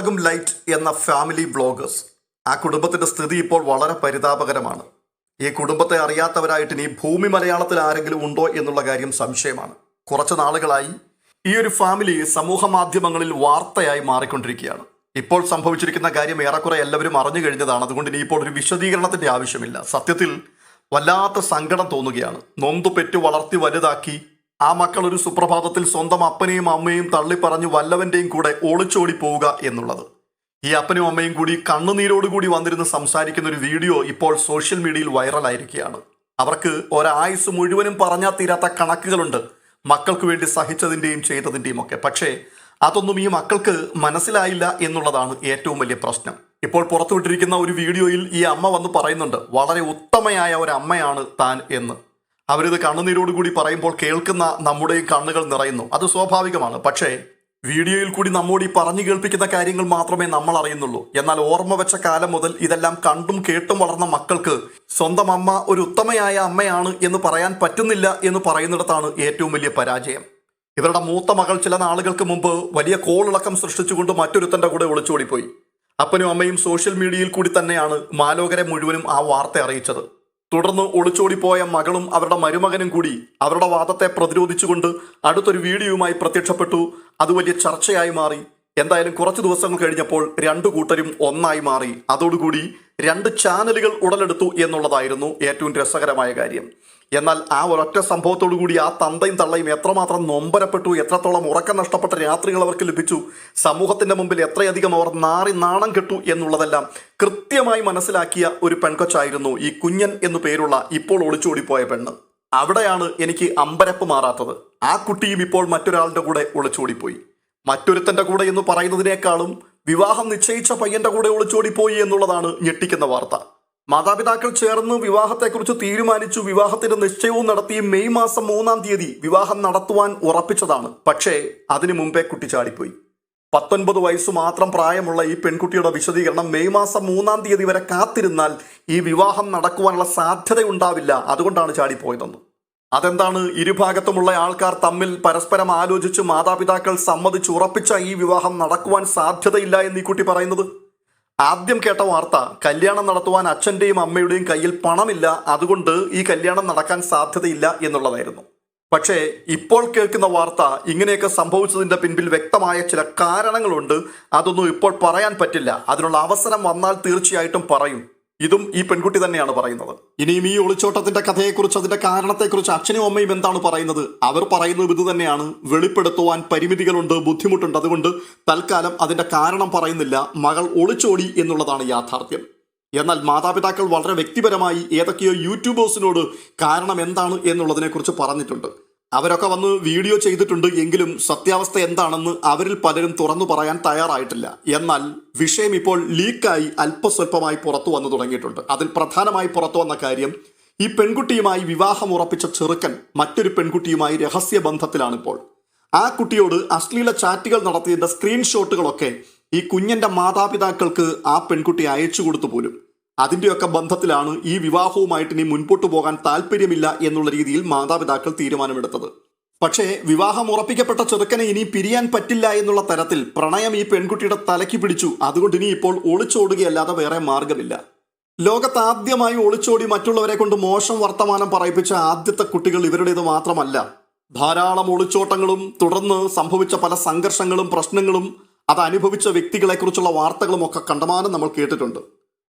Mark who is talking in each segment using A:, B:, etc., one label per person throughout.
A: മുളകും ലൈറ്റ് എന്ന family bloggers ആ കുടുംബത്തിന്റെ സ്ഥിതി ഇപ്പോൾ വളരെ പരിതാപകരമാണ്. ഈ കുടുംബത്തെ അറിയാത്തവരായിട്ട് ഇനി ഭൂമി മലയാളത്തിൽ ആരെങ്കിലും ഉണ്ടോ എന്നുള്ള കാര്യം സംശയമാണ്. കുറച്ച് നാളുകളായി ഈ ഒരു ഫാമിലി സമൂഹ മാധ്യമങ്ങളിൽ വാർത്തയായി മാറിക്കൊണ്ടിരിക്കുകയാണ്. ഇപ്പോൾ സംഭവിച്ചിരിക്കുന്ന കാര്യം ഏറെക്കുറെ എല്ലാവരും അറിഞ്ഞു കഴിഞ്ഞതാണ്. അതുകൊണ്ട് ഇനി ഇപ്പോൾ ഒരു വിശദീകരണത്തിന്റെ ആവശ്യമില്ല. സത്യത്തിൽ വല്ലാത്ത സങ്കടം തോന്നുകയാണ്. നൊന്തു പെറ്റു വളർത്തി വലുതാക്കി ആ മക്കൾ ഒരു സുപ്രഭാതത്തിൽ സ്വന്തം അപ്പനെയും അമ്മയും തള്ളിപ്പറഞ്ഞു വല്ലവന്റെയും കൂടെ ഒളിച്ചോടി പോവുക എന്നുള്ളത്. ഈ അപ്പനും അമ്മയും കൂടി കണ്ണുനീരോടുകൂടി വന്നിരുന്ന് സംസാരിക്കുന്ന ഒരു വീഡിയോ ഇപ്പോൾ സോഷ്യൽ മീഡിയയിൽ വൈറലായിരിക്കുകയാണ്. അവർക്ക് ഒരായുസ് മുഴുവനും പറഞ്ഞാൽ തീരാത്ത കണക്കുകളുണ്ട് മക്കൾക്ക് വേണ്ടി സഹിച്ചതിന്റെയും ചെയ്തതിന്റെയും ഒക്കെ. പക്ഷേ അതൊന്നും ഈ മക്കൾക്ക് മനസ്സിലായില്ല എന്നുള്ളതാണ് ഏറ്റവും വലിയ പ്രശ്നം. ഇപ്പോൾ പുറത്തുവിട്ടിരിക്കുന്ന ഒരു വീഡിയോയിൽ ഈ അമ്മ വന്ന് പറയുന്നുണ്ട് വളരെ ഉത്തമയായ ഒരു അമ്മയാണ് താൻ എന്ന്. അവരിത് കണ്ണുനീരോടുകൂടി പറയുമ്പോൾ കേൾക്കുന്ന നമ്മുടെ കണ്ണുകൾ നിറയുന്നു. അത് സ്വാഭാവികമാണ്. പക്ഷേ വീഡിയോയിൽ കൂടി നമ്മോട് ഈ പറഞ്ഞു കേൾപ്പിക്കുന്ന കാര്യങ്ങൾ മാത്രമേ നമ്മൾ അറിയുന്നുള്ളൂ. എന്നാൽ ഓർമ്മ വെച്ച കാലം മുതൽ ഇതെല്ലാം കണ്ടും കേട്ടും വളർന്ന മക്കൾക്ക് സ്വന്തം അമ്മ ഒരു ഉത്തമയായ അമ്മയാണ് എന്ന് പറയാൻ പറ്റുന്നില്ല എന്ന് പറയുന്നിടത്താണ് ഏറ്റവും വലിയ പരാജയം. ഇവരുടെ മൂത്ത മകൾ ചില നാളുകൾക്ക് മുമ്പ് വലിയ കോളിളക്കം സൃഷ്ടിച്ചുകൊണ്ട് മറ്റൊരുത്തന്റെ കൂടെ ഒളിച്ചോടിപ്പോയി. അപ്പനും അമ്മയും സോഷ്യൽ മീഡിയയിൽ കൂടി തന്നെയാണ് മാലോകരെ മുഴുവനും ആ വാർത്ത അറിയിച്ചത്. തുടർന്ന് ഒളിച്ചോടിപ്പോയ മകളും അവരുടെ മരുമകനും കൂടി അവരുടെ വാദത്തെ പ്രതിരോധിച്ചുകൊണ്ട് അടുത്തൊരു വീഡിയോയുമായി പ്രത്യക്ഷപ്പെട്ടു. അത് വലിയ ചർച്ചയായി മാറി. എന്തായാലും കുറച്ച് ദിവസങ്ങൾ കഴിഞ്ഞപ്പോൾ രണ്ടു കൂട്ടരും ഒന്നായി മാറി. അതോടുകൂടി രണ്ട് ചാനലുകൾ ഉടലെടുത്തു എന്നുള്ളതായിരുന്നു ഏറ്റവും രസകരമായ കാര്യം. എന്നാൽ ആ ഒരൊറ്റ സംഭവത്തോടു കൂടി ആ തന്തയും തള്ളയും എത്രമാത്രം നൊമ്പരപ്പെട്ടു എത്രത്തോളം ഉറക്കം നഷ്ടപ്പെട്ട രാത്രികൾ അവർക്ക് ലഭിച്ചു സമൂഹത്തിന്റെ മുമ്പിൽ എത്രയധികം അവർ നാറി നാണം കെട്ടു എന്നുള്ളതെല്ലാം കൃത്യമായി മനസ്സിലാക്കിയ ഒരു പെൺകൊച്ചായിരുന്നു ഈ കുഞ്ഞൻ എന്നു പേരുള്ള ഇപ്പോൾ ഒളിച്ചോടിപ്പോയ പെണ്ണ്. അവിടെയാണ് എനിക്ക് അമ്പരപ്പ് മാറാത്തത്. ആ കുട്ടിയും ഇപ്പോൾ മറ്റൊരാളുടെ കൂടെ ഒളിച്ചോടിപ്പോയി. മറ്റൊരുത്തന്റെ കൂടെ എന്ന് പറയുന്നതിനേക്കാളും വിവാഹം നിശ്ചയിച്ച പയ്യന്റെ കൂടെ ഒളിച്ചോടിപ്പോയി എന്നുള്ളതാണ് ഞെട്ടിക്കുന്ന വാർത്ത. മാതാപിതാക്കൾ ചേർന്ന് വിവാഹത്തെക്കുറിച്ച് തീരുമാനിച്ചു. വിവാഹത്തിന്റെ നിശ്ചയവും നടത്തി മെയ് മാസം മൂന്നാം തീയതി വിവാഹം നടത്തുവാൻ ഉറപ്പിച്ചതാണ്. പക്ഷേ അതിനു മുമ്പേ കുട്ടി ചാടിപ്പോയി. പത്തൊൻപത് വയസ്സ് മാത്രം പ്രായമുള്ള ഈ പെൺകുട്ടിയുടെ വിശദീകരണം മെയ് മാസം മൂന്നാം തീയതി വരെ കാത്തിരുന്നാൽ ഈ വിവാഹം നടക്കുവാനുള്ള സാധ്യതയുണ്ടാവില്ല. അതുകൊണ്ടാണ് ചാടിപ്പോയതെന്ന്. അതെന്താണ്? ഇരുഭാഗത്തുമുള്ള ആൾക്കാർ തമ്മിൽ പരസ്പരം ആലോചിച്ച് മാതാപിതാക്കൾ സമ്മതിച്ച് ഉറപ്പിച്ച ഈ വിവാഹം നടക്കുവാൻ സാധ്യതയില്ല എന്ന് ഈ കുട്ടി പറയുന്നത്? ആദ്യം കേട്ട വാർത്ത കല്യാണം നടത്തുവാൻ അച്ഛന്റെയും അമ്മയുടെയും കയ്യിൽ പണമില്ല അതുകൊണ്ട് ഈ കല്യാണം നടക്കാൻ സാധ്യതയില്ല എന്നുള്ളതായിരുന്നു. പക്ഷേ ഇപ്പോൾ കേൾക്കുന്ന വാർത്ത ഇങ്ങനെയൊക്കെ സംഭവിച്ചതിന്റെ പിൻപിൽ വ്യക്തമായ ചില കാരണങ്ങളുണ്ട്. അതൊന്നും ഇപ്പോൾ പറയാൻ പറ്റില്ല. അതിനുള്ള അവസരം വന്നാൽ തീർച്ചയായിട്ടും പറയും. ഇതും ഈ പെൺകുട്ടി തന്നെയാണ് പറയുന്നത്. ഇനിയും ഈ ഒളിച്ചോട്ടത്തിന്റെ കഥയെക്കുറിച്ച് അതിന്റെ കാരണത്തെക്കുറിച്ച് അച്ഛനും അമ്മയും എന്താണ് പറയുന്നത്? അവർ പറയുന്നത് ഇത് തന്നെയാണ്. വെളിപ്പെടുത്തുവാൻ പരിമിതികളുണ്ട് ബുദ്ധിമുട്ടുണ്ട്. അതുകൊണ്ട് തൽക്കാലം അതിന്റെ കാരണം പറയുന്നില്ല. മകൾ ഒളിച്ചോടി എന്നുള്ളതാണ് യാഥാർത്ഥ്യം. എന്നാൽ മാതാപിതാക്കൾ വളരെ വ്യക്തിപരമായി ഏതൊക്കെയോ യൂട്യൂബേഴ്സിനോട് കാരണം എന്താണ് എന്നുള്ളതിനെക്കുറിച്ച് പറഞ്ഞിട്ടുണ്ട്. അവരൊക്കെ വന്ന് വീഡിയോ ചെയ്തിട്ടുണ്ട് എങ്കിലും സത്യാവസ്ഥ എന്താണെന്ന് അവരിൽ പലരും തുറന്നു പറയാൻ തയ്യാറായിട്ടില്ല. എന്നാൽ വിഷയം ഇപ്പോൾ ലീക്കായി അല്പസ്വല്പമായി പുറത്തു വന്നു തുടങ്ങിയിട്ടുണ്ട്. അതിൽ പ്രധാനമായി പുറത്തു വന്ന കാര്യം ഈ പെൺകുട്ടിയുമായി വിവാഹം ഉറപ്പിച്ച ചെറുക്കൻ മറ്റൊരു പെൺകുട്ടിയുമായി രഹസ്യ ബന്ധത്തിലാണിപ്പോൾ ആ കുട്ടിയോട് അശ്ലീല ചാറ്റുകൾ നടത്തിയതിന്റെ സ്ക്രീൻഷോട്ടുകളൊക്കെ ഈ കുഞ്ഞന്റെ മാതാപിതാക്കൾക്ക് ആ പെൺകുട്ടി അയച്ചു കൊടുത്തു പോലും. അതിന്റെയൊക്കെ ബന്ധത്തിലാണ് ഈ വിവാഹവുമായിട്ട് ഇനി മുൻപോട്ട് പോകാൻ താല്പര്യമില്ല എന്നുള്ള രീതിയിൽ മാതാപിതാക്കൾ തീരുമാനമെടുത്തത്. പക്ഷേ വിവാഹം ഉറപ്പിക്കപ്പെട്ട ചെറുക്കനെ ഇനി പിരിയാൻ പറ്റില്ല എന്നുള്ള തരത്തിൽ പ്രണയം ഈ പെൺകുട്ടിയുടെ തലയ്ക്ക് പിടിച്ചു. അതുകൊണ്ട് ഇനി ഇപ്പോൾ ഒളിച്ചോടുകയല്ലാതെ വേറെ മാർഗമില്ല. ലോകത്ത് ആദ്യമായി ഒളിച്ചോടി മറ്റുള്ളവരെ കൊണ്ട് മോശം വർത്തമാനം പറയിപ്പിച്ച ആദ്യത്തെ കുട്ടികൾ ഇവരുടേത് മാത്രമല്ല. ധാരാളം ഒളിച്ചോട്ടങ്ങളും തുടർന്ന് സംഭവിച്ച പല സംഘർഷങ്ങളും പ്രശ്നങ്ങളും അത് അനുഭവിച്ച വ്യക്തികളെക്കുറിച്ചുള്ള വാർത്തകളും ഒക്കെ കണ്ടമാനം നമ്മൾ കേട്ടിട്ടുണ്ട്.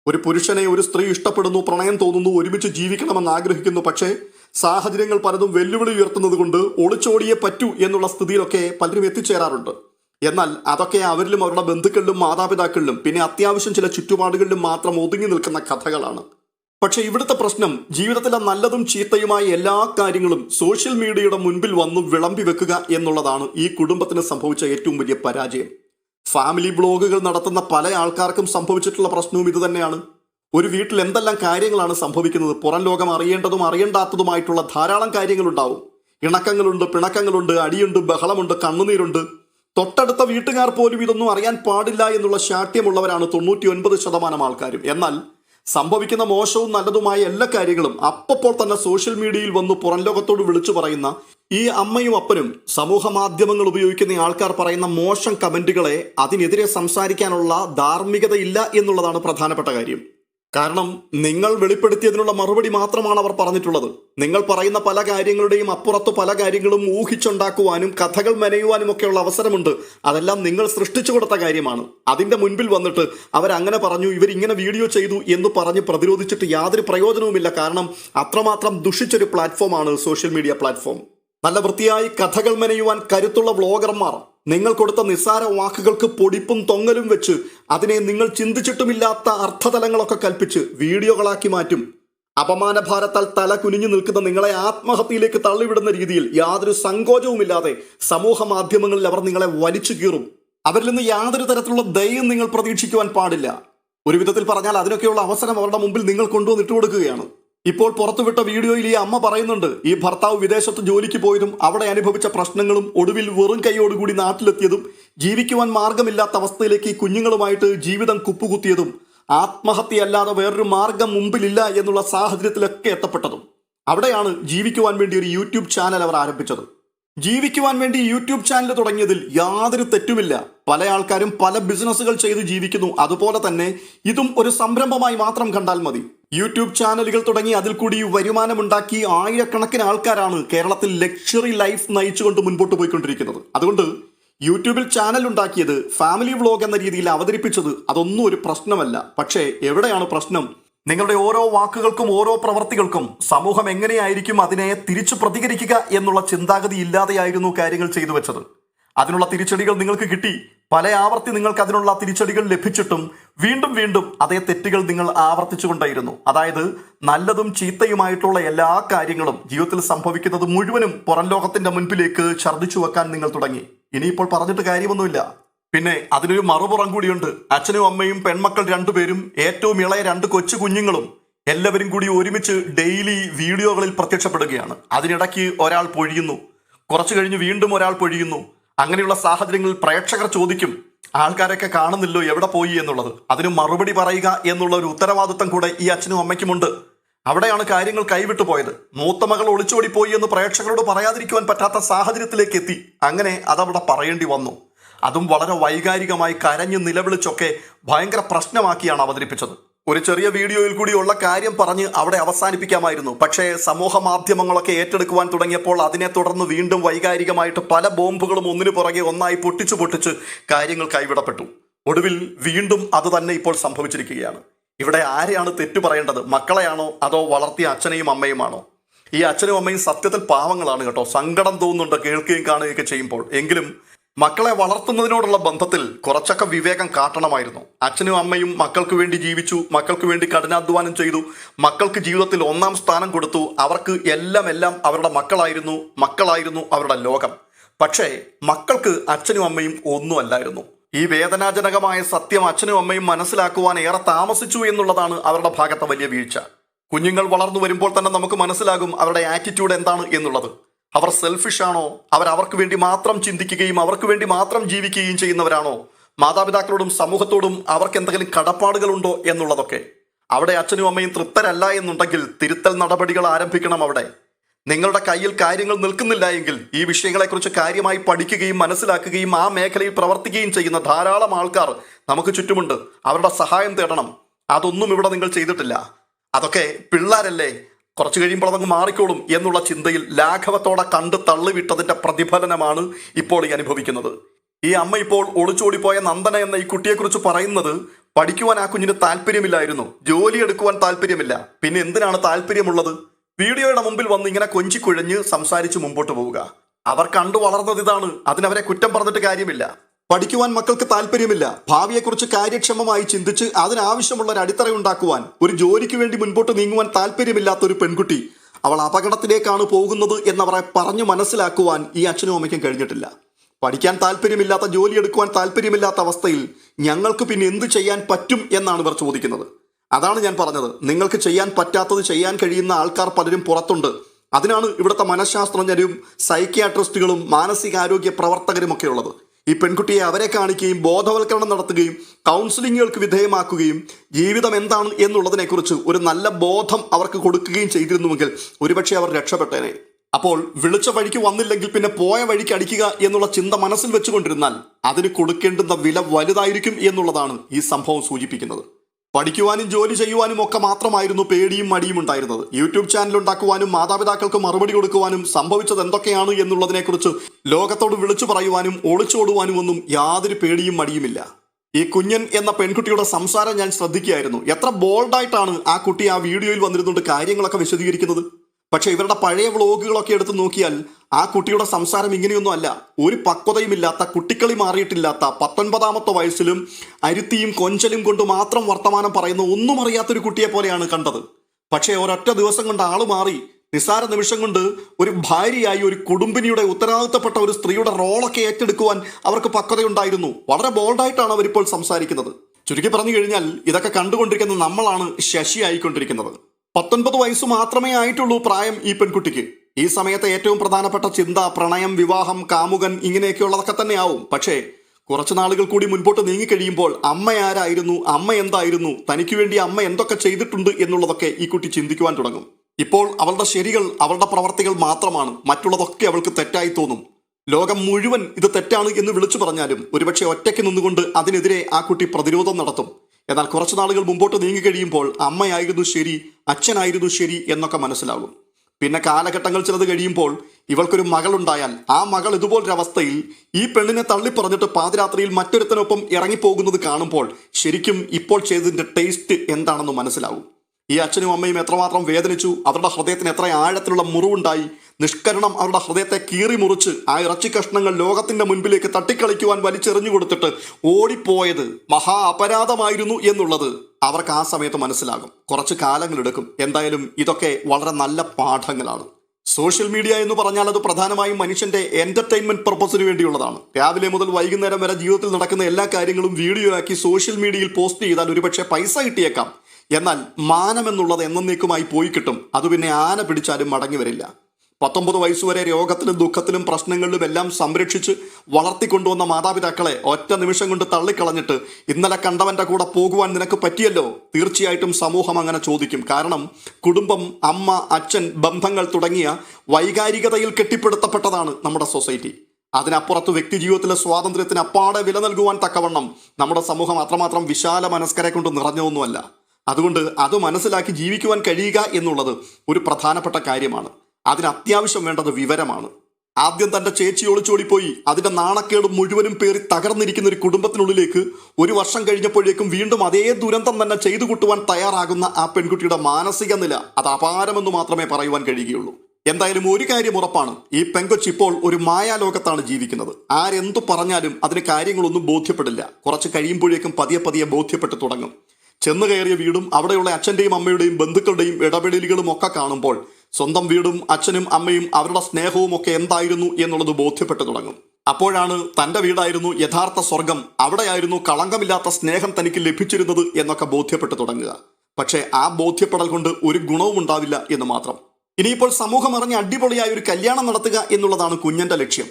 A: ഒരു പുരുഷനെ ഒരു സ്ത്രീ ഇഷ്ടപ്പെടുന്നു പ്രണയം തോന്നുന്നു ഒരുമിച്ച് ജീവിക്കണമെന്ന് ആഗ്രഹിക്കുന്നു. പക്ഷേ സാഹചര്യങ്ങൾ പലതും വെല്ലുവിളി ഉയർത്തുന്നത് കൊണ്ട് ഒളിച്ചോടിയേ പറ്റൂ എന്നുള്ള സ്ഥിതിയിലൊക്കെ പലരും എത്തിച്ചേരാറുണ്ട്. എന്നാൽ അതൊക്കെ അവരിലും അവരുടെ ബന്ധുക്കളിലും മാതാപിതാക്കളിലും പിന്നെ അത്യാവശ്യം ചില ചുറ്റുപാടുകളിലും മാത്രം ഒതുങ്ങി നിൽക്കുന്ന കഥകളാണ്. പക്ഷേ ഇവിടുത്തെ പ്രശ്നം ജീവിതത്തിലെ നല്ലതും ചീത്തയുമായ എല്ലാ കാര്യങ്ങളും സോഷ്യൽ മീഡിയയുടെ മുൻപിൽ വന്നു വിളമ്പി വെക്കുക എന്നുള്ളതാണ് ഈ കുടുംബത്തിന് സംഭവിച്ച ഏറ്റവും വലിയ പരാജയം. ഫാമിലി ബ്ലോഗുകൾ നടത്തുന്ന പല ആൾക്കാർക്കും സംഭവിച്ചിട്ടുള്ള പ്രശ്നവും ഇത് തന്നെയാണ്. ഒരു വീട്ടിൽ എന്തെല്ലാം കാര്യങ്ങളാണ് സംഭവിക്കുന്നത്? പുറം ലോകം അറിയേണ്ടതും അറിയേണ്ടാത്തതുമായിട്ടുള്ള ധാരാളം കാര്യങ്ങളുണ്ടാവും. ഇണക്കങ്ങളുണ്ട് പിണക്കങ്ങളുണ്ട് അടിയുണ്ട് ബഹളമുണ്ട് കണ്ണുനീരുണ്ട്. തൊട്ടടുത്ത വീട്ടുകാർ പോലും ഇതൊന്നും അറിയാൻ പാടില്ല എന്നുള്ള ശാഠ്യമുള്ളവരാണ് തൊണ്ണൂറ്റി ഒൻപത് ശതമാനം ആൾക്കാരും. എന്നാൽ സംഭവിക്കുന്ന മോശവും നല്ലതുമായ എല്ലാ കാര്യങ്ങളും അപ്പോൾ തന്നെ സോഷ്യൽ മീഡിയയിൽ വന്ന് പുറം ലോകത്തോട് വിളിച്ചു പറയുന്ന ഈ അമ്മയും അപ്പനും സമൂഹ മാധ്യമങ്ങൾ ഉപയോഗിക്കുന്ന ആൾക്കാർ പറയുന്ന മോശം കമന്റുകളെ അതിനെതിരെ സംസാരിക്കാനുള്ള ധാർമ്മികതയില്ല എന്നുള്ളതാണ് പ്രധാനപ്പെട്ട കാര്യം. കാരണം നിങ്ങൾ വെളിപ്പെടുത്തിയതിനുള്ള മറുപടി മാത്രമാണ് അവർ പറഞ്ഞിട്ടുള്ളത്. നിങ്ങൾ പറയുന്ന പല കാര്യങ്ങളുടെയും അപ്പുറത്ത് പല കാര്യങ്ങളും ഊഹിച്ചുണ്ടാക്കുവാനും കഥകൾ മെനയുവാനും ഒക്കെയുള്ള അവസരമുണ്ട്. അതെല്ലാം നിങ്ങൾ സൃഷ്ടിച്ചു കൊടുത്ത കാര്യമാണ്. അതിന്റെ മുൻപിൽ വന്നിട്ട് അവരങ്ങനെ പറഞ്ഞു ഇവരിങ്ങനെ വീഡിയോ ചെയ്തു എന്ന് പറഞ്ഞ് പ്രതിരോധിച്ചിട്ട് യാതൊരു പ്രയോജനവുമില്ല. കാരണം അത്രമാത്രം ദുഷിച്ചൊരു പ്ലാറ്റ്ഫോമാണ് സോഷ്യൽ മീഡിയ പ്ലാറ്റ്ഫോം. നല്ല വൃത്തിയായി കഥകൾ മെനയുവാൻ കരുത്തുള്ള വ്ളോഗർമാർ നിങ്ങൾ കൊടുത്ത നിസ്സാര വാക്കുകൾക്ക് പൊടിപ്പും തൊങ്ങലും വെച്ച് അതിനെ നിങ്ങൾ ചിന്തിച്ചിട്ടുമില്ലാത്ത അർത്ഥതലങ്ങളൊക്കെ കൽപ്പിച്ച് വീഡിയോകളാക്കി മാറ്റും. അപമാന ഭാരത്താൽ തല കുനിഞ്ഞു നിൽക്കുന്ന നിങ്ങളെ ആത്മഹത്യയിലേക്ക് തള്ളിവിടുന്ന രീതിയിൽ യാതൊരു സങ്കോചവുമില്ലാതെ സമൂഹ മാധ്യമങ്ങളിൽ അവർ നിങ്ങളെ വലിച്ചു കീറും. അവരിൽ നിന്ന് യാതൊരു തരത്തിലുള്ള ദയം നിങ്ങൾ പ്രതീക്ഷിക്കുവാൻ പാടില്ല. ഒരു വിധത്തിൽ പറഞ്ഞാൽ അതിനൊക്കെയുള്ള അവസരം അവരുടെ മുമ്പിൽ നിങ്ങൾ കൊണ്ടുവന്നിട്ട് കൊടുക്കുകയാണ്. ഇപ്പോൾ പുറത്തുവിട്ട വീഡിയോയിൽ ഈ അമ്മ പറയുന്നുണ്ട് ഈ ഭർത്താവ് വിദേശത്ത് ജോലിക്ക് പോയതും അവിടെ അനുഭവിച്ച പ്രശ്നങ്ങളും ഒടുവിൽ വെറും കൈയോടുകൂടി നാട്ടിലെത്തിയതും ജീവിക്കുവാൻ മാർഗമില്ലാത്ത അവസ്ഥയിലേക്ക് ഈ കുഞ്ഞുങ്ങളുമായിട്ട് ജീവിതം കുപ്പുകുത്തിയതും ആത്മഹത്യയല്ലാതെ വേറൊരു മാർഗം മുമ്പിലില്ല എന്നുള്ള സാഹചര്യത്തിലൊക്കെ എത്തപ്പെട്ടതും. അവിടെയാണ് ജീവിക്കുവാൻ വേണ്ടി ഒരു യൂട്യൂബ് ചാനൽ അവർ ആരംഭിച്ചത്. ജീവിക്കുവാൻ വേണ്ടി യൂട്യൂബ് ചാനൽ തുടങ്ങിയതിൽ യാതൊരു തെറ്റുമില്ല. പല ആൾക്കാരും പല ബിസിനസ്സുകൾ ചെയ്ത് ജീവിക്കുന്നു. അതുപോലെ തന്നെ ഇതും ഒരു സംരംഭമായി മാത്രം കണ്ടാൽ മതി. യൂട്യൂബ് ചാനലുകൾ തുടങ്ങി അതിൽ കൂടി വരുമാനമുണ്ടാക്കി ആയിരക്കണക്കിന് ആൾക്കാരാണ് കേരളത്തിൽ ലക്ഷറി ലൈഫ് നയിച്ചുകൊണ്ട് മുൻപോട്ട് പോയിക്കൊണ്ടിരിക്കുന്നത്. അതുകൊണ്ട് യൂട്യൂബിൽ ചാനൽ ഉണ്ടാക്കിയത് ഫാമിലി വ്ളോഗ് എന്ന രീതിയിൽ അവതരിപ്പിച്ചത് അതൊന്നും ഒരു പ്രശ്നമല്ല. പക്ഷേ എവിടെയാണ് പ്രശ്നം? നിങ്ങളുടെ ഓരോ വാക്കുകൾക്കും ഓരോ പ്രവർത്തികൾക്കും സമൂഹം എങ്ങനെയായിരിക്കും അതിനെ തിരിച്ചു പ്രതികരിക്കുക എന്നുള്ള ചിന്താഗതി ഇല്ലാതെയായിരുന്നു കാര്യങ്ങൾ ചെയ്തു വെച്ചത്. അതിനുള്ള തിരിച്ചടികൾ നിങ്ങൾക്ക് കിട്ടി. പല ആവർത്തി നിങ്ങൾക്ക് അതിനുള്ള തിരിച്ചടികൾ ലഭിച്ചിട്ടും വീണ്ടും വീണ്ടും അതേ തെറ്റുകൾ നിങ്ങൾ ആവർത്തിച്ചുകൊണ്ടായിരുന്നു. അതായത് നല്ലതും ചീത്തയുമായിട്ടുള്ള എല്ലാ കാര്യങ്ങളും ജീവിതത്തിൽ സംഭവിക്കുന്നത് മുഴുവനും പുറം ലോകത്തിന്റെ മുൻപിലേക്ക് ഛർദ്ദിച്ചു വെക്കാൻ നിങ്ങൾ തുടങ്ങി. ഇനിയിപ്പോൾ പറഞ്ഞിട്ട് കാര്യമൊന്നുമില്ല. പിന്നെ അതിനൊരു മറുപുറം കൂടിയുണ്ട്. അച്ഛനും അമ്മയും പെൺമക്കൾ രണ്ടുപേരും ഏറ്റവും ഇളയ രണ്ട് കൊച്ചു കുഞ്ഞുങ്ങളും എല്ലാവരും കൂടി ഒരുമിച്ച് ഡെയിലി വീഡിയോകളിൽ പ്രത്യക്ഷപ്പെടുകയാണ്. അതിനിടയ്ക്ക് ഒരാൾ പൊഴിയുന്നു. കുറച്ചു കഴിഞ്ഞ് വീണ്ടും ഒരാൾ പൊഴിയുന്നു. അങ്ങനെയുള്ള സാഹചര്യങ്ങളിൽ പ്രേക്ഷകർ ചോദിക്കും ആൾക്കാരൊക്കെ കാണുന്നില്ലോ? എവിടെ പോയി? എന്നുള്ളത്. അതിന് മറുപടി പറയുക എന്നുള്ള ഒരു ഉത്തരവാദിത്തം കൂടെ ഈ അച്ഛനും അമ്മയ്ക്കുമുണ്ട്. അവിടെയാണ് കാര്യങ്ങൾ കൈവിട്ടു പോയത്. മൂത്ത മകൾ ഒളിച്ചോടിപ്പോയി എന്ന് പ്രേക്ഷകരോട് പറയാതിരിക്കുവാൻ പറ്റാത്ത സാഹചര്യത്തിലേക്ക് എത്തി. അങ്ങനെ അതവിടെ പറയേണ്ടി വന്നു. അതും വളരെ വൈകാരികമായി കരഞ്ഞു നിലവിളിച്ചൊക്കെ ഭയങ്കര പ്രശ്നമാക്കിയാണ് അവതരിപ്പിച്ചത്. ഒരു ചെറിയ വീഡിയോയിൽ കൂടിയുള്ള കാര്യം പറഞ്ഞ് അവിടെ അവസാനിപ്പിക്കാമായിരുന്നു. പക്ഷേ സമൂഹ മാധ്യമങ്ങളൊക്കെ ഏറ്റെടുക്കുവാൻ തുടങ്ങിയപ്പോൾ അതിനെ തുടർന്ന് വീണ്ടും വൈകാരികമായിട്ട് പല ബോംബുകളും ഒന്നിനു പുറകെ ഒന്നായി പൊട്ടിച്ചു പൊട്ടിച്ച് കാര്യങ്ങൾ കൈവിടപ്പെട്ടു. ഒടുവിൽ വീണ്ടും അത് തന്നെ ഇപ്പോൾ സംഭവിച്ചിരിക്കുകയാണ്. ഇവിടെ ആരെയാണ് തെറ്റു പറയേണ്ടത്? മക്കളെയാണോ അതോ വളർത്തിയ അച്ഛനെയും അമ്മയുമാണോ? ഈ അച്ഛനും അമ്മയും സത്യത്തിൽ പാവങ്ങളാണ് കേട്ടോ. സങ്കടം തോന്നുന്നുണ്ട് കേൾക്കുകയും കാണുകയൊക്കെ ചെയ്യുമ്പോൾ. എങ്കിലും മക്കളെ വളർത്തുന്നതിനോടുള്ള ബന്ധത്തിൽ കുറച്ചൊക്കെ വിവേകം കാട്ടണമായിരുന്നു. അച്ഛനും അമ്മയും മക്കൾക്ക് വേണ്ടി ജീവിച്ചു മക്കൾക്ക് വേണ്ടി കഠിനാധ്വാനം ചെയ്തു മക്കൾക്ക് ജീവിതത്തിൽ ഒന്നാം സ്ഥാനം കൊടുത്തു. അവർക്ക് എല്ലാം എല്ലാം അവരുടെ മക്കളായിരുന്നു മക്കളായിരുന്നു അവരുടെ ലോകം. പക്ഷേ മക്കൾക്ക് അച്ഛനും അമ്മയും ഒന്നുമല്ലായിരുന്നു ഈ വേദനാജനകമായ സത്യം അച്ഛനും അമ്മയും മനസ്സിലാക്കുവാൻ ഏറെ താമസിച്ചു എന്നുള്ളതാണ് അവരുടെ ഭാഗത്തെ വലിയ വീഴ്ച. കുഞ്ഞുങ്ങൾ വളർന്നു വരുമ്പോൾ തന്നെ നമുക്ക് മനസ്സിലാകും അവരുടെ ആറ്റിറ്റ്യൂഡ് എന്താണ് എന്നുള്ളത്. അവർ സെൽഫിഷാണോ അവർ അവർക്ക് വേണ്ടി മാത്രം ചിന്തിക്കുകയും അവർക്ക് വേണ്ടി മാത്രം ജീവിക്കുകയും ചെയ്യുന്നവരാണോ? മാതാപിതാക്കളോടും സമൂഹത്തോടും അവർക്ക് എന്തെങ്കിലും കടപ്പാടുകളുണ്ടോ എന്നുള്ളതൊക്കെ. അവിടെ അച്ഛനും അമ്മയും തൃപ്തരല്ല എന്നുണ്ടെങ്കിൽ തിരുത്തൽ നടപടികൾ ആരംഭിക്കണം അവിടെ. നിങ്ങളുടെ കയ്യിൽ കാര്യങ്ങൾ നിൽക്കുന്നില്ല എങ്കിൽ ഈ വിഷയങ്ങളെക്കുറിച്ച് കാര്യമായി പഠിക്കുകയും മനസ്സിലാക്കുകയും ആ മേഖലയിൽ പ്രവർത്തിക്കുകയും ചെയ്യുന്ന ധാരാളം ആൾക്കാർ നമുക്ക് ചുറ്റുമുണ്ട്. അവരുടെ സഹായം തേടണം. അതൊന്നും ഇവിടെ നിങ്ങൾ ചെയ്തിട്ടില്ല. അതൊക്കെ പിള്ളേരല്ലേ? കുറച്ച് കഴിയുമ്പോൾ അതങ്ങ് മാറിക്കോളും എന്നുള്ള ചിന്തയിൽ ലാഘവത്തോടെ കണ്ട് തള്ളിവിട്ടതിന്റെ പ്രതിഫലനമാണ് ഇപ്പോൾ ഈ അനുഭവിക്കുന്നത്. ഈ അമ്മ ഇപ്പോൾ ഒളിച്ചോടിപ്പോയ നന്ദന എന്ന ഈ കുട്ടിയെക്കുറിച്ച് പറയുന്നത് പഠിക്കുവാൻ ആ കുഞ്ഞിന് താല്പര്യമില്ലായിരുന്നു. ജോലി എടുക്കുവാൻ താല്പര്യമില്ല. പിന്നെ എന്തിനാണ് താല്പര്യമുള്ളത്? വീഡിയോയുടെ മുമ്പിൽ വന്ന് ഇങ്ങനെ കൊഞ്ചി കൊഞ്ചിക്കുഴഞ്ഞ് സംസാരിച്ച് മുമ്പോട്ട് പോവുക. അവർ കണ്ടു വളർന്നത് ഇതാണ്. അതിനവരെ കുറ്റം പറഞ്ഞിട്ട് കാര്യമില്ല. പഠിക്കുവാൻ മക്കൾക്ക് താല്പര്യമില്ല. ഭാവിയെക്കുറിച്ച് കാര്യക്ഷമമായി ചിന്തിച്ച് അതിനാവശ്യമുള്ള ഒരു അടിത്തറ ഉണ്ടാക്കുവാൻ ഒരു ജോലിക്ക് വേണ്ടി മുൻപോട്ട് നീങ്ങുവാൻ താല്പര്യമില്ലാത്ത ഒരു പെൺകുട്ടി അവൾ അപകടത്തിലേക്കാണ് പോകുന്നത് എന്നവരെ പറഞ്ഞു മനസ്സിലാക്കുവാൻ ഈ അച്ഛനും അമ്മയ്ക്കും കഴിഞ്ഞിട്ടില്ല. പഠിക്കാൻ താല്പര്യമില്ലാത്ത ജോലി എടുക്കുവാൻ താല്പര്യമില്ലാത്ത അവസ്ഥയിൽ ഞങ്ങൾക്ക് പിന്നെ എന്ത് ചെയ്യാൻ പറ്റും എന്നാണ് ഇവർ ചോദിക്കുന്നത്. അതാണ് ഞാൻ പറഞ്ഞത്. നിങ്ങൾക്ക് ചെയ്യാൻ പറ്റാത്തത് ചെയ്യാൻ കഴിയുന്ന ആൾക്കാർ പലരും പുറത്തുണ്ട്. അതിനാണ് ഇവിടുത്തെ മനഃശാസ്ത്രജ്ഞരും സൈക്യാട്രിസ്റ്റുകളും മാനസികാരോഗ്യ പ്രവർത്തകരും ഒക്കെ ഉള്ളത്. ഈ പെൺകുട്ടിയെ അവരെ കാണിക്കുകയും ബോധവൽക്കരണം നടത്തുകയും കൗൺസിലിങ്ങുകൾക്ക് വിധേയമാക്കുകയും ജീവിതം എന്താണ് എന്നുള്ളതിനെക്കുറിച്ച് ഒരു നല്ല ബോധം അവർക്ക് കൊടുക്കുകയും ചെയ്തിരുന്നുവെങ്കിൽ ഒരുപക്ഷെ അവർ രക്ഷപ്പെട്ടേനെ. അപ്പോൾ വിളിച്ച വഴിക്ക് വന്നില്ലെങ്കിൽ പിന്നെ പോയ വഴിക്ക് അടിക്കുക എന്നുള്ള ചിന്ത മനസ്സിൽ വെച്ചുകൊണ്ടിരുന്നാൽ അതിന് കൊടുക്കേണ്ടുന്ന വില വലുതായിരിക്കും എന്നുള്ളതാണ് ഈ സംഭവം സൂചിപ്പിക്കുന്നത്. പഠിക്കുവാനും ജോലി ചെയ്യുവാനും ഒക്കെ മാത്രമായിരുന്നു പേടിയും മടിയും ഉണ്ടായിരുന്നത്. യൂട്യൂബ് ചാനൽ ഉണ്ടാക്കുവാനും മാതാപിതാക്കൾക്ക് മറുപടി കൊടുക്കുവാനും സംഭവിച്ചത് എന്തൊക്കെയാണ് എന്നുള്ളതിനെക്കുറിച്ച് ലോകത്തോട് വിളിച്ചു പറയുവാനും ഒളിച്ചോടുവാനും ഒന്നും യാതൊരു പേടിയും മടിയുമില്ല. ഈ കുഞ്ഞൻ എന്ന പെൺകുട്ടിയുടെ സംസാരം ഞാൻ ശ്രദ്ധിക്കുകയായിരുന്നു. എത്ര ബോൾഡായിട്ടാണ് ആ കുട്ടി ആ വീഡിയോയിൽ വന്നിരുന്നുകൊണ്ട് കാര്യങ്ങളൊക്കെ വിശദീകരിക്കുന്നത്. പക്ഷേ ഇവരുടെ പഴയ വ്ളോഗുകളൊക്കെ എടുത്ത് നോക്കിയാൽ ആ കുട്ടിയുടെ സംസാരം ഇങ്ങനെയൊന്നും അല്ല. ഒരു പക്വതയുമില്ലാത്ത കുട്ടിക്കളി മാറിയിട്ടില്ലാത്ത പത്തൊൻപതാമത്തെ വയസ്സിലും അരുത്തിയും കൊഞ്ചലും കൊണ്ട് മാത്രം വർത്തമാനം പറയുന്ന ഒന്നും അറിയാത്തൊരു കുട്ടിയെ പോലെയാണ് കണ്ടത്. പക്ഷേ ഒരൊറ്റ ദിവസം കൊണ്ട് ആൾ മാറി. നിസ്സാര നിമിഷം കൊണ്ട് ഒരു ഭാര്യയായി ഒരു കുടുംബിനിയുടെ ഉത്തരവാദിത്തപ്പെട്ട ഒരു സ്ത്രീയുടെ റോളൊക്കെ ഏറ്റെടുക്കുവാൻ അവർക്ക് പക്വതയുണ്ടായിരുന്നു. വളരെ ബോൾഡായിട്ടാണ് അവരിപ്പോൾ സംസാരിക്കുന്നത്. ചുരുക്കി പറഞ്ഞു കഴിഞ്ഞാൽ ഇതൊക്കെ കണ്ടുകൊണ്ടിരിക്കുന്ന നമ്മളാണ് ശശി ആയിക്കൊണ്ടിരിക്കുന്നത് പത്തൊൻപത് വയസ്സ് മാത്രമേ ആയിട്ടുള്ളൂ പ്രായം ഈ പെൺകുട്ടിക്ക്. ഈ സമയത്തെ ഏറ്റവും പ്രധാനപ്പെട്ട ചിന്ത പ്രണയം വിവാഹം കാമുകൻ ഇങ്ങനെയൊക്കെയുള്ളതൊക്കെ തന്നെയാവും. പക്ഷേ കുറച്ച് നാളുകൾ കൂടി മുൻപോട്ട് നീങ്ങിക്കഴിയുമ്പോൾ അമ്മ ആരായിരുന്നു അമ്മ എന്തായിരുന്നു തനിക്ക് വേണ്ടി അമ്മ എന്തൊക്കെ ചെയ്തിട്ടുണ്ട് എന്നുള്ളതൊക്കെ ഈ കുട്ടി ചിന്തിക്കുവാൻ തുടങ്ങും. ഇപ്പോൾ അവളുടെ ശരികൾ അവളുടെ പ്രവർത്തികൾ മാത്രമാണ്. മറ്റുള്ളതൊക്കെ അവൾക്ക് തെറ്റായി തോന്നും. ലോകം മുഴുവൻ ഇത് തെറ്റാണ് എന്ന് വിളിച്ചു പറഞ്ഞാലും ഒരുപക്ഷെ ഒറ്റയ്ക്ക് നിന്നുകൊണ്ട് അതിനെതിരെ ആ കുട്ടി പ്രതിരോധം നടത്തും. എന്നാൽ കുറച്ചു നാളുകൾ മുമ്പോട്ട് നീങ്ങിക്കഴിയുമ്പോൾ അമ്മയായിരുന്നു ശരി അച്ഛനായിരുന്നു ശരി എന്നൊക്കെ മനസ്സിലാകും. പിന്നെ കാലഘട്ടങ്ങൾ ചിലത് കഴിയുമ്പോൾ ഇവൾക്കൊരു മകളുണ്ടായാൽ ആ മകൾ ഇതുപോലൊരവസ്ഥയിൽ ഈ പെണ്ണിനെ തള്ളിപ്പറഞ്ഞിട്ട് പാതിരാത്രിയിൽ മറ്റൊരുത്തനൊപ്പം ഇറങ്ങിപ്പോകുന്നത് കാണുമ്പോൾ ശരിക്കും ഇപ്പോൾ ചെയ്തതിന്റെ ടേസ്റ്റ് എന്താണെന്ന് മനസ്സിലാവും. ഈ അച്ഛനും അമ്മയും എത്രമാത്രം വേദനിച്ചു അവരുടെ ഹൃദയത്തിന് എത്ര ആഴത്തിലുള്ള മുറിവുണ്ടായി നിഷ്കരണം അവരുടെ ഹൃദയത്തെ കീറി മുറിച്ച് ആ ഇറച്ചി കഷ്ണങ്ങൾ ലോകത്തിന്റെ മുൻപിലേക്ക് തട്ടിക്കളിക്കുവാൻ വലിച്ചെറിഞ്ഞു കൊടുത്തിട്ട് ഓടിപ്പോയത് മഹാ അപരാധമായിരുന്നു എന്നുള്ളത് അവർക്ക് ആ സമയത്ത് മനസ്സിലാകും. കുറച്ച് കാലങ്ങളെടുക്കും എന്തായാലും ഇതൊക്കെ വളരെ നല്ല പാഠങ്ങളാണ്. സോഷ്യൽ മീഡിയ എന്ന് പറഞ്ഞാൽ അത് പ്രധാനമായും മനുഷ്യന്റെ എന്റർടൈൻമെന്റ് പർപ്പസിന് വേണ്ടിയുള്ളതാണ്. രാവിലെ മുതൽ വൈകുന്നേരം വരെ ജീവിതത്തിൽ നടക്കുന്ന എല്ലാ കാര്യങ്ങളും വീഡിയോ ആക്കി സോഷ്യൽ മീഡിയയിൽ പോസ്റ്റ് ചെയ്താൽ ഒരുപക്ഷെ പൈസ കിട്ടിയേക്കാം. എന്നാൽ മാനം എന്നുള്ളത് എന്നേക്കുമായി പോയി കിട്ടും. അത് പിന്നെ ആന പിടിച്ചാലും മടങ്ങി വരില്ല. പത്തൊമ്പത് വയസ്സുവരെ രോഗത്തിലും ദുഃഖത്തിലും പ്രശ്നങ്ങളിലും എല്ലാം സംരക്ഷിച്ച് വളർത്തിക്കൊണ്ടുവന്ന മാതാപിതാക്കളെ ഒറ്റ നിമിഷം കൊണ്ട് തള്ളിക്കളഞ്ഞിട്ട് ഇന്നലെ കണ്ടവന്റെ കൂടെ പോകുവാൻ നിനക്ക് പറ്റിയല്ലോ? തീർച്ചയായിട്ടും സമൂഹം അങ്ങനെ ചോദിക്കും. കാരണം കുടുംബം അമ്മ അച്ഛൻ ബന്ധങ്ങൾ തുടങ്ങിയ വൈകാരികതയിൽ കെട്ടിപ്പടുത്തപ്പെട്ടതാണ് നമ്മുടെ സൊസൈറ്റി. അതിനപ്പുറത്ത് വ്യക്തി ജീവിതത്തിലെ സ്വാതന്ത്ര്യത്തിന് അപ്പാടെ വില നൽകുവാൻ തക്കവണ്ണം നമ്മുടെ സമൂഹം അത്രമാത്രം വിശാല മനസ്കരെ കൊണ്ട് നിറഞ്ഞൊന്നുമല്ല അതുകൊണ്ട് അത് മനസ്സിലാക്കി ജീവിക്കുവാൻ കഴിയുക എന്നുള്ളത് ഒരു പ്രധാനപ്പെട്ട കാര്യമാണ്. അതിന് അത്യാവശ്യം വേണ്ടത് വിവരമാണ്. ആദ്യം തന്റെ ചേച്ചി ഒളിച്ചോടിപ്പോയി. അതിന്റെ നാണക്കേട് മുഴുവനും പേറി തകർന്നിരിക്കുന്ന ഒരു കുടുംബത്തിനുള്ളിലേക്ക് ഒരു വർഷം കഴിഞ്ഞപ്പോഴേക്കും വീണ്ടും അതേ ദുരന്തം തന്നെ ചെയ്തു കൂട്ടുവാൻ തയ്യാറാകുന്ന ആ പെൺകുട്ടിയുടെ മാനസിക നില അത് അപാരമെന്ന് മാത്രമേ പറയുവാൻ കഴിയുകയുള്ളൂ. എന്തായാലും ഒരു കാര്യം ഉറപ്പാണ്. ഈ പെങ്കൊച്ച് ഇപ്പോൾ ഒരു മായാലോകത്താണ് ജീവിക്കുന്നത്. ആരെന്തു പറഞ്ഞാലും അതിന് കാര്യങ്ങളൊന്നും ബോധ്യപ്പെടില്ല. കുറച്ച് കഴിയുമ്പോഴേക്കും പതിയെ പതിയെ ബോധ്യപ്പെട്ട് തുടങ്ങും. ചെന്ന് കയറിയ വീടും അവിടെയുള്ള അച്ഛന്റെയും അമ്മയുടെയും ബന്ധുക്കളുടെയും ഇടപെടലുകളും ഒക്കെ കാണുമ്പോൾ സ്വന്തം വീടും അച്ഛനും അമ്മയും അവരുടെ സ്നേഹവും ഒക്കെ എന്തായിരുന്നു എന്നുള്ളത് ബോധ്യപ്പെട്ടു തുടങ്ങും. അപ്പോഴാണ് തന്റെ വീടായിരുന്നു യഥാർത്ഥ സ്വർഗം. അവിടെയായിരുന്നു കളങ്കമില്ലാത്ത സ്നേഹം തനിക്ക് ലഭിച്ചിരുന്നത് എന്നൊക്കെ ബോധ്യപ്പെട്ടു തുടങ്ങുക. പക്ഷേ ആ ബോധ്യപ്പെടൽ കൊണ്ട് ഒരു ഗുണവും ഉണ്ടാവില്ല എന്ന് മാത്രം. ഇനിയിപ്പോൾ സമൂഹം അറിഞ്ഞ് അടിപൊളിയായി ഒരു കല്യാണം നടത്തുക എന്നുള്ളതാണ് കുഞ്ഞന്റെ ലക്ഷ്യം.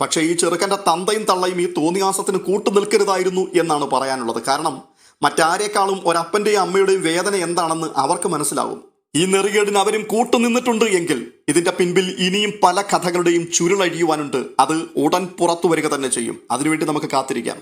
A: പക്ഷേ ഈ ചെറുക്കന്റെ തന്തയും തള്ളയും ഈ തോന്നിയാസത്തിന് കൂട്ടു നിൽക്കരുതായിരുന്നു എന്നാണ് പറയാനുള്ളത്. കാരണം മറ്റാരേക്കാളും ഒരപ്പന്റെയും അമ്മയുടെയും വേദന എന്താണെന്ന് അവർക്ക് മനസ്സിലാവും. ഈ നെറികേടിന് അവരും കൂട്ടുനിന്നിട്ടുണ്ട് എങ്കിൽ ഇതിന്റെ പിൻപിൽ ഇനിയും പല കഥകളുടെയും ചുരുളഴിയുവാനുണ്ട്. അത് ഉടൻ പുറത്തു വരിക തന്നെ ചെയ്യും. അതിനുവേണ്ടി നമുക്ക് കാത്തിരിക്കാം.